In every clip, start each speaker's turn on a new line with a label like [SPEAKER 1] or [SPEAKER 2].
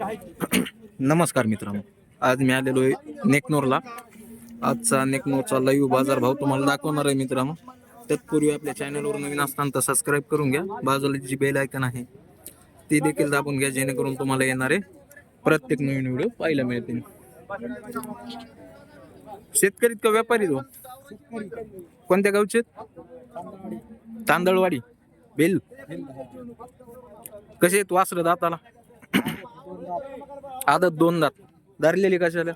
[SPEAKER 1] नमस्कार मित्रांनो. आज मी आलेलो आहे नेकनोरला. आजचा नेकनोरचा लाईव्ह बाजार भाव तुम्हाला दाखवणार आहे मित्रांनो. तत्पूर्वी आपल्या चॅनलवर नवीन असताना तर सबस्क्राईब करून घ्या. बाजूला जी बेल आयकन आहे ती देखील दाबून घ्या जेणेकरून तुम्हाला येणारे प्रत्येक नवीन व्हिडिओ पाहायला मिळतील. शेतकरी का व्यापारी तो. कोणत्या गावचे तांदळवाडी. बेल. कसे आहेत वासर दाताला? आदत दोन दात. धरलेली कशाला?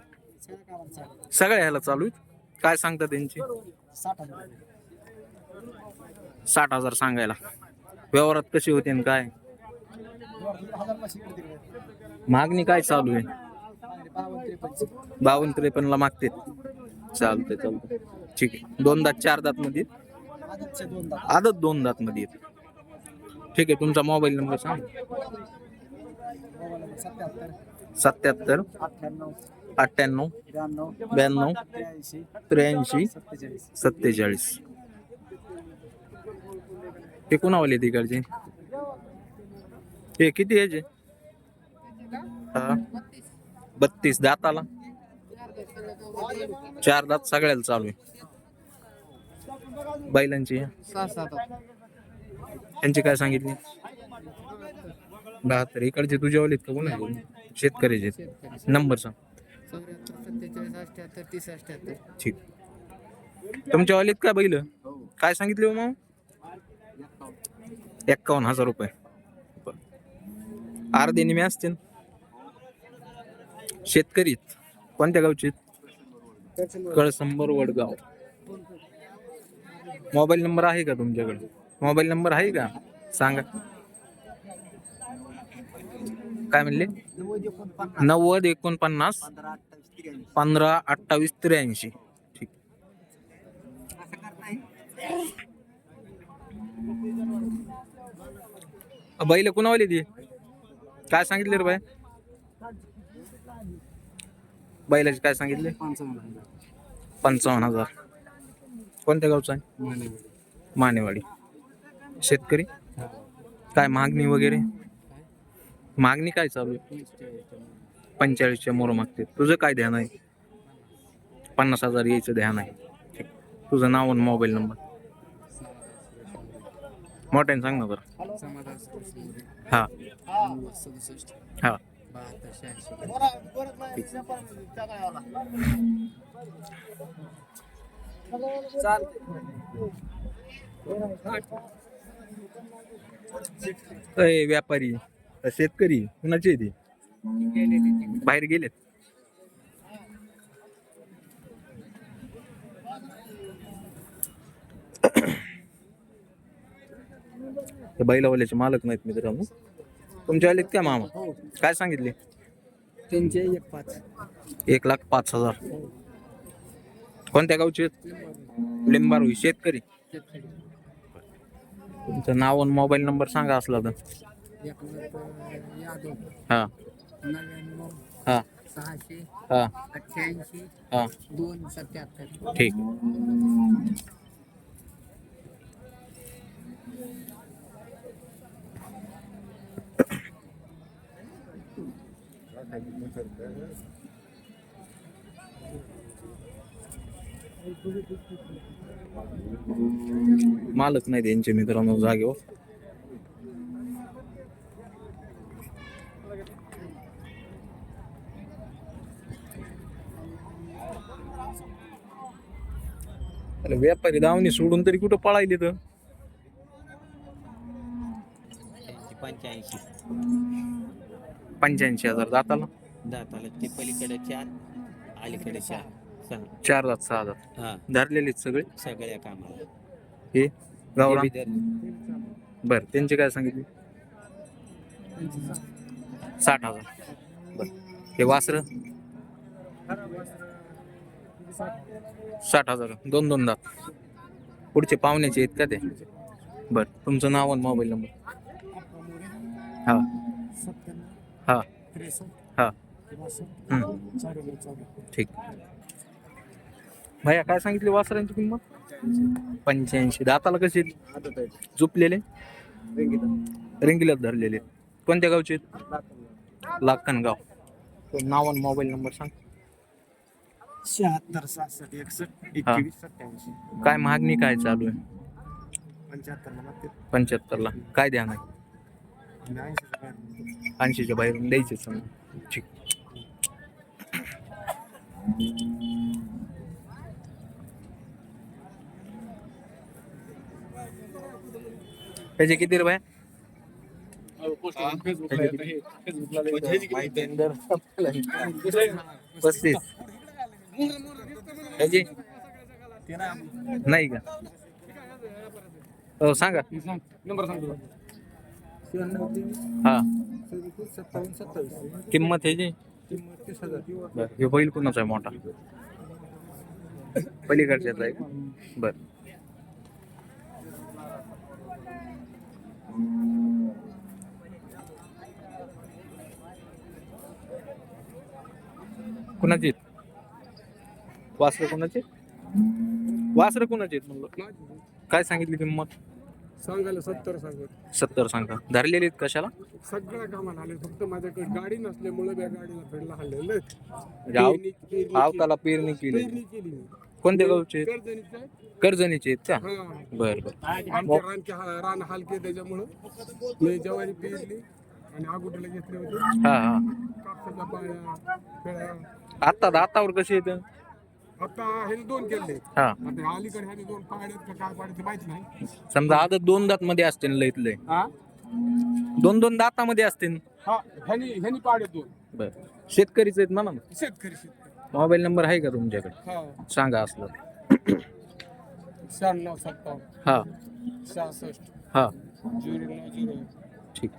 [SPEAKER 1] सगळ्या ह्याला चालू आहेत. काय सांगता त्यांची साठ हजार सांगायला. व्यवहारात कशी होते आणि काय? मागणी काय चालू आहे? बावन्न त्रेपन्नला मागते. चालतंय चालतंय. ठीक आहे. दोन दात चार दात मध्ये आदत दोन दात मध्ये ठीक आहे तुमचा मोबाईल नंबर सांग. सत्याहत्तर. अठ्ठ्याण्णव. ब्याण्णव. त्र्याऐंशी. सत्तेचाळीस. ते कुणावाले तिकडचे ते किती याचे हा. बत्तीस. दाताला? चार दात सगळ्याला चालू आहे. बैलांची त्यांची काय सांगितली? बहात्तर इकडचे तुझ्या वालीत का कोण आहे? आहेत. नंबर सांग.
[SPEAKER 2] चौऱ्याहत्तर सत्तेचाळीस अठ्ठ्याहत्तर तीस अठ्ठ्याहत्तर
[SPEAKER 1] ठीक. तुमच्या वालीत काय बैल? काय सांगितले हो मग एक्कावन्न हजार रुपये. बरं. अर्धे निमे असतील. शेतकरी आहेत. कोणत्या गावचे आहेत? कळसंबर वडगाव. मोबाईल नंबर आहे का तुमच्याकडे? मोबाईल नंबर आहे का? सांगा. काय म्हणले? नव्वद एकोणपन्नास पंधरा अठ्ठावीस त्र्याऐंशी. ठीक. बैल कुणावाली ती? काय सांगितले रे बाय बैलाचे काय सांगितले? पंचावन्न हजार. कोणत्या गावचा आहे? मानेवाडी. शेतकरी? काय मागणी वगैरे? मागणी काय चालू आहे? पंचेचाळीसच्या मोर मागते तुझं काय ध्यान आहे? पन्नास हजार यायचं ध्यान आहे. तुझं नाव आणि मोबाईल नंबर. मोठ्याने सांग ना
[SPEAKER 2] जरा
[SPEAKER 1] हा. हा. व्यापारी. शेतकरी कुणाचे आहे ते? बाहेर गेलेत. ते बैलावाल्याचे मालक नाहीत मित्रांनो. तुमच्या आलेत काय मामा? काय सांगितले?
[SPEAKER 2] त्यांचे एक पाच.
[SPEAKER 1] एक लाख पाच हजार. कोणत्या गावचे? लिंबारू शेतकरी. तुमचं नाव आणि मोबाईल नंबर सांगा असला तर.
[SPEAKER 2] एकनाथ यादव
[SPEAKER 1] हा.
[SPEAKER 2] नव्याण्णव
[SPEAKER 1] हा.
[SPEAKER 2] सहाशे
[SPEAKER 1] हा.
[SPEAKER 2] अठ्ठ्याऐंशी
[SPEAKER 1] हा.
[SPEAKER 2] दोन सत्याहत्तर
[SPEAKER 1] ठीक. मालक नाही त्यांचे मित्रांनो जागेवर. अरे व्यापारी दावणी सोडून तरी कुठं पळायले तर
[SPEAKER 3] पंच्याऐंशी.
[SPEAKER 1] पंच्याऐंशी हजार जाताला
[SPEAKER 3] दाताला. ते पलीकडे चार अलीकडे चार. सहा.
[SPEAKER 1] चार जात सहा जात
[SPEAKER 3] हा.
[SPEAKER 1] धरलेले सगळे?
[SPEAKER 3] सगळ्या कामाला.
[SPEAKER 1] हे? गावरा
[SPEAKER 3] बी
[SPEAKER 1] बर त्यांचे काय सांगितले? साठ हजार. बर. हे वासर? साठ हजार. दोन दोन दात पुढचे पाहुण्याचे आहेत का ते? बर तुमचं नाव आणि मोबाईल नंबर हा. हा. हा. ठीक. भैया काय सांगितले वासरांची किंमत? पंच्याऐंशी. दाताला कसे झुपलेले? रिंगीलाच धरलेले. कोणत्या गावचे आहेत? लाखनगाव. नाव आणि मोबाईल नंबर सांग.
[SPEAKER 4] शहात्तर सहासष्ट एकसष्ट एकवीस सत्याऐंशी
[SPEAKER 1] काय मागणी काय चालू आहे?
[SPEAKER 4] पंच्याहत्तर
[SPEAKER 1] पंच्याहत्तरला. काय द्या नाही. ऐंशीच्या बाहेरून द्यायचे समजा. ठीक. त्याचे किती रुपये? पस्तीस. त्याची नाही का? हो सांगा.
[SPEAKER 4] नंबर सांगतो.
[SPEAKER 1] हा. किंमत बर हे बैल कुणाचा आहे मोठा? पलीकडच्याच आहे? बर. कुणाची? वासर कुणाचे? वासर कुणाचे म्हणलं? काय सांगितली किंमत?
[SPEAKER 4] सांगायला सत्तर सांगत
[SPEAKER 1] सत्तर सांगा. धरलेली आहेत कशाला?
[SPEAKER 4] सगळ्या कामाला आले. फक्त माझ्याकडे गाडी नसल्यामुळे त्या गाडीला फेडला हल्लेलं
[SPEAKER 1] म्हणजे आव- आवताला पेरणी केली
[SPEAKER 4] पेरणी केली मी
[SPEAKER 1] कोणत्या गावचे आहेत?
[SPEAKER 4] कर्जनीचं आहे.
[SPEAKER 1] कर्जनीचे आहेत का?
[SPEAKER 4] हा.
[SPEAKER 1] बर बर.
[SPEAKER 4] आमच्या रानचे हा- रान हलके त्याच्यामुळं. मी ज्वारी पेरली आणि आगोटीला घेतले होते.
[SPEAKER 1] हा हा.
[SPEAKER 4] कापसाच्या पाया फेळ्या
[SPEAKER 1] आता दातावर कशी येतं
[SPEAKER 4] आता हे दोन केले.
[SPEAKER 1] हा.
[SPEAKER 4] आता अलीकडे ह्याने दोन पाड्यात का काय पाड्यात माहीत नाही.
[SPEAKER 1] समजा आदत दोन दात मध्ये असते ना लईत लय
[SPEAKER 4] हा?
[SPEAKER 1] दोन दोन दातामध्ये असतील
[SPEAKER 4] हा ह्यानी ह्यानी पाड्यात दोन.
[SPEAKER 1] बर. शेतकरीच आहेत म्हणा ना.
[SPEAKER 4] शेतकरी शेतकरी.
[SPEAKER 1] मोबाईल नंबर आहे का तुमच्याकडे?
[SPEAKER 4] हा.
[SPEAKER 1] सांगा असलं.
[SPEAKER 4] शहाण्णव सत्तावन्न.
[SPEAKER 1] हा.
[SPEAKER 4] सहासष्ट.
[SPEAKER 1] हा.
[SPEAKER 4] झिरो नऊ झिरो.
[SPEAKER 1] ठीक.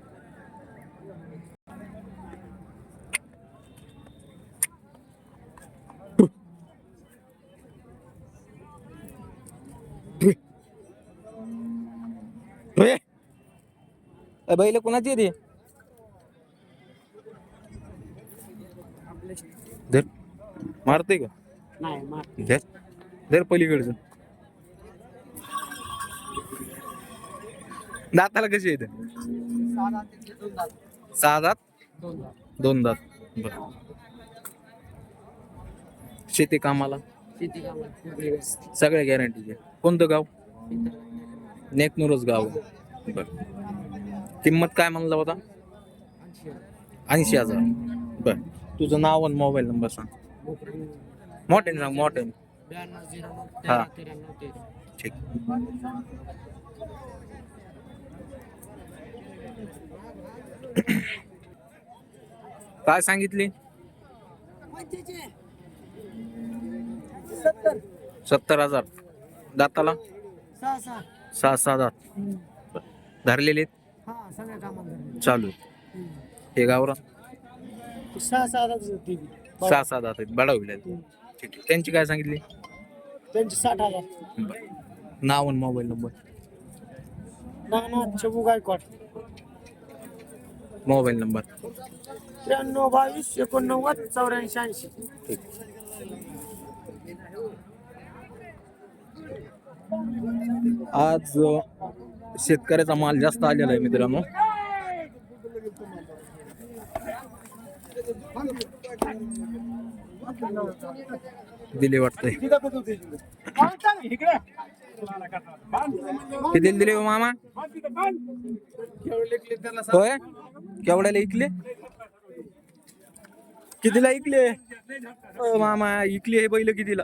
[SPEAKER 1] बैल कोणाची आहे ती? धर. मारते का?
[SPEAKER 2] नाही
[SPEAKER 1] धर. धर पलीकडचं. दाताला कशी येते सहा दात. दोन दात. बर. शेती कामाला?
[SPEAKER 2] शेती कामाला.
[SPEAKER 1] सगळ्या गॅरंटीचे कोणतं गाव? नेकनूरच गाव. बर. किंमत काय म्हणला होता ऐंशी हजार. बर. तुझं नाव आणि मोबाईल नंबर सांग. मोठ्याने सांग मोठ्याने.
[SPEAKER 2] नऊ
[SPEAKER 1] हा. ठीक. काय सांगितली? सत्तर हजार. दाताला?
[SPEAKER 2] सहा सहा.
[SPEAKER 1] दात. धरलेले
[SPEAKER 2] हा सगळ्या
[SPEAKER 1] चालू. आहेत. हे गावरा.
[SPEAKER 2] सहा सहा होती
[SPEAKER 1] सहा सहा दात आहेत. बडावले ठीक आहे. त्यांची काय सांगितली?
[SPEAKER 2] त्यांचे साठ हजार.
[SPEAKER 1] बरं. नाव आणि mobile number.
[SPEAKER 2] Nana Chabu Gaikwad
[SPEAKER 1] mobile number.
[SPEAKER 2] त्र्याण्णव बावीस एकोणनव्वद चौऱ्याऐंशी ऐंशी.
[SPEAKER 1] ठीक. आज अ, शेतकऱ्याचा माल जास्त आलेला आहे मित्रांनो. दिले वाटतंय. किती दिले हो मामा? होय? केवढ्याला इकले? कितीला इकले? मामा इकले हे बैल कितीला?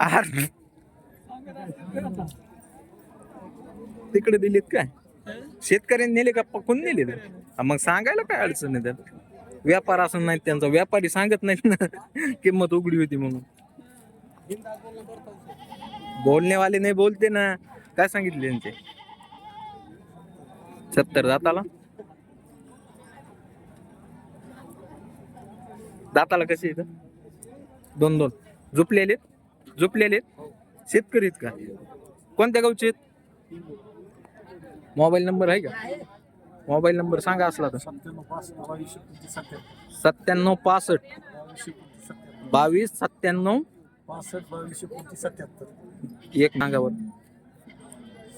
[SPEAKER 1] आर तिकडे दिलेत काय? शेतकऱ्यांनी नेले का? पकून नेले तर मग सांगायला काय अडचण आहे त्यात? व्यापार असून नाही त्यांचा व्यापारी सांगत नाहीत ना. किंमत उघडी होती म्हणून. बोलणेवाले नाही बोलते ना. काय सांगितले त्यांचे सत्तर दाताला? दाताला कसे इथं दोन दोन. झुपलेले झुपलेले शेतकरी आहेत का? कोणत्या गावचे आहेत? मोबाईल नंबर आहे का? मोबाईल नंबर सांगा असला तर. सत्त्याण्णव पासष्ट बावीस सत्त्याण्णव.
[SPEAKER 4] पासष्ट. बावीसशे पंचवीस सत्याहत्तर
[SPEAKER 1] एक नागावर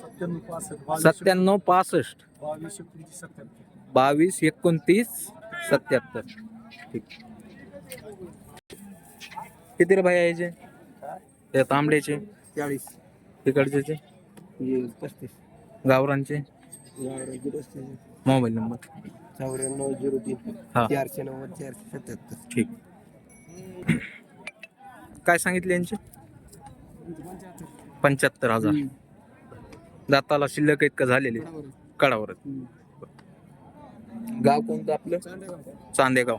[SPEAKER 4] सत्त्याण्णव पासष्ट
[SPEAKER 1] सत्त्याण्णव पासष्ट.
[SPEAKER 5] बावीस एकोणतीस सत्याहत्तर
[SPEAKER 1] बावीस एकोणतीस सत्याहत्तर ठीक. किती रे भाई यायचे? त्या तांबड्याचे.
[SPEAKER 2] चाळीस.
[SPEAKER 1] तिकडचे
[SPEAKER 2] पस्तीस.
[SPEAKER 1] गावरांचे मोबाईल नंबर?
[SPEAKER 2] चौऱ्याण्णव झिरो तीन.
[SPEAKER 1] हा.
[SPEAKER 2] चारशे नव्वद चारशे सत्याहत्तर.
[SPEAKER 1] ठीक. काय सांगितले यांचे? पंच्याहत्तर हजार. दाताला शिल्लक आहेत का झालेले. कडावर गाव कोणतं आपलं? चांदेगाव.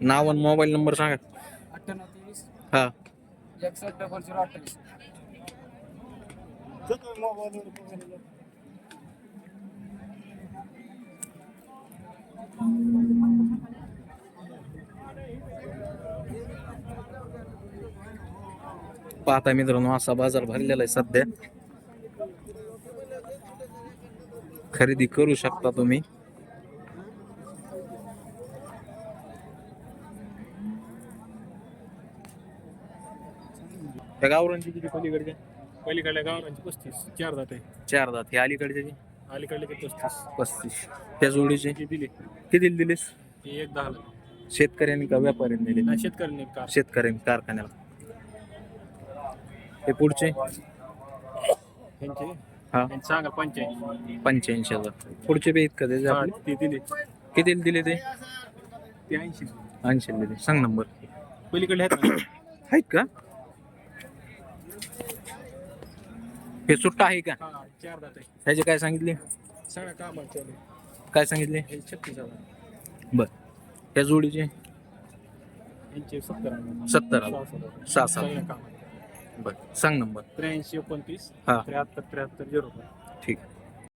[SPEAKER 1] नाव आणि मोबाईल नंबर सांगा. हा.
[SPEAKER 5] एकसष्ट डबल झिरो अठ्ठावीस
[SPEAKER 1] पाहता मित्रांनो असा बाजार भरलेला आहे सध्या खरेदी करू शकता तुम्ही त्या गावरांची किती पलीकडचे
[SPEAKER 5] पलीकडल्या गावरांची पस्तीस चार जात आहे.
[SPEAKER 1] चार दात. हे अलीकडचे जे
[SPEAKER 5] अलीकडले ते पस्तीस.
[SPEAKER 1] पस्तीस. त्या जोडीचे?
[SPEAKER 5] ती दिली.
[SPEAKER 1] किती दिलेस?
[SPEAKER 5] ती एक दहा
[SPEAKER 1] शेतकऱ्यांनी का व्यापाऱ्यांनी दिले?
[SPEAKER 5] नाही शेतकऱ्यांनी एक कार.
[SPEAKER 1] शेतकऱ्यांनी कारखान्याला. हे पुढचे?
[SPEAKER 5] त्यांची?
[SPEAKER 1] हा.
[SPEAKER 5] त्यांची सांगा पंच्याऐंशी.
[SPEAKER 1] पंच्याऐंशी हजार. पुढचे बी का आपले?
[SPEAKER 5] ती दिली.
[SPEAKER 1] किती दिले ते?
[SPEAKER 5] ती ऐंशी.
[SPEAKER 1] ऐंशी दिले. सांग नंबर.
[SPEAKER 5] पलीकडले आहेत ना?
[SPEAKER 1] आहेत का? हे सुट्टा आहे का?
[SPEAKER 5] हा चार जात आहे.
[SPEAKER 1] ह्याचे काय सांगितले?
[SPEAKER 5] सगळ्या कामाला चालू
[SPEAKER 1] काय सांगितले?
[SPEAKER 5] हे छत्तीस हजार.
[SPEAKER 1] बर. त्या जोडीचे?
[SPEAKER 5] यांचे सत्तर हजार.
[SPEAKER 1] सत्तर
[SPEAKER 5] सहा हजार.
[SPEAKER 1] सहा सहा
[SPEAKER 5] सगळ्या कामाला
[SPEAKER 1] बर सांग नंबर.
[SPEAKER 5] त्र्याऐंशी एकोणतीस
[SPEAKER 1] हा.
[SPEAKER 5] त्र्याहत्तर त्र्याहत्तर झिरो
[SPEAKER 1] ठीक